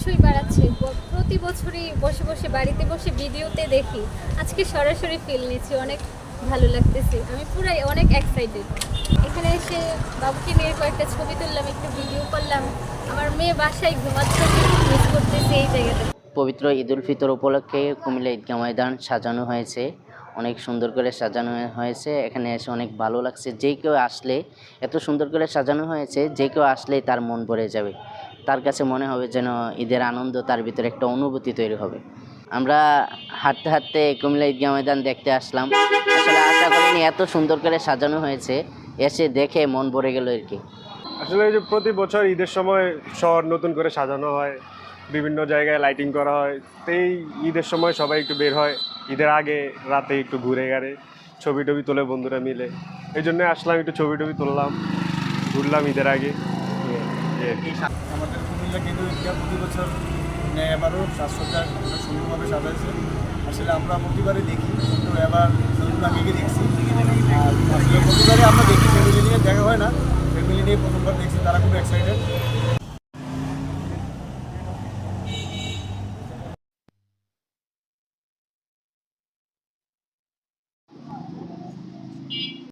অবশ্যই বাড়াচ্ছে। প্রতি বছরই বসে বসে বাড়িতে বসে ভিডিওতে দেখি। আজকে সরাসরি ফিল নিচ্ছি, অনেক ভালো লাগতেছে। আমি পুরাই অনেক এক্সাইটেড এখানে এসে বাবুকে নিয়ে কয়েকটা ছবি তুললাম, একটু ভিডিও করলাম। আমার মেয়ে বাসায় ঘুমাচ্ছে মিস করতেছে এই জায়গাটা পবিত্র ঈদ উল ফিতর উপলক্ষে কুমিল্লা ঈদগাহ ময়দান সাজানো হয়েছে। অনেক সুন্দর করে সাজানো হয়েছে। এখানে এসে অনেক ভালো লাগছে। যে কেউ আসলে এত সুন্দর করে সাজানো হয়েছে, যে কেউ আসলেই তার মন ভরে যাবে। তার কাছে মনে হবে যেন ঈদের আনন্দ তার ভিতরে একটা অনুভূতি তৈরি হবে। আমরা হাঁটতে হাঁটতে কুমিল্লা ঈদগাহ ময়দান দেখতে আসলাম। আসলে আশা করিনি এত সুন্দর করে সাজানো হয়েছে। এসে দেখে মন ভরে গেল আর কি। আসলে যে প্রতি বছর ঈদের সময় শহর নতুন করে সাজানো হয়, বিভিন্ন জায়গায় লাইটিং করা হয় তো এই ঈদের সময় সবাই একটু বের হয়। ঈদের আগে রাতে একটু ঘুরে গাড়ে ছবি টবি তোলে বন্ধুরা মিলে। এই জন্য আসলাম, একটু ছবি টবি তুললাম, ঘুরলাম ঈদের আগে। আমাদের কুমিল্লা কেন্দ্র ঈদগাহ প্রতি বছর ন্যায় এবারও স্বাস্থ্যটা সুন্দরভাবে সাজাইছে। আসলে আমরা প্রতিবারে দেখি, কিন্তু এবার নতুন আগেকে দেখছি। আসলে প্রতিবারে আমরা দেখি, ফ্যামিলি নিয়ে দেখা হয় না। ফ্যামিলি নিয়ে প্রথমবার দেখছি, তারা খুব এক্সাইটেড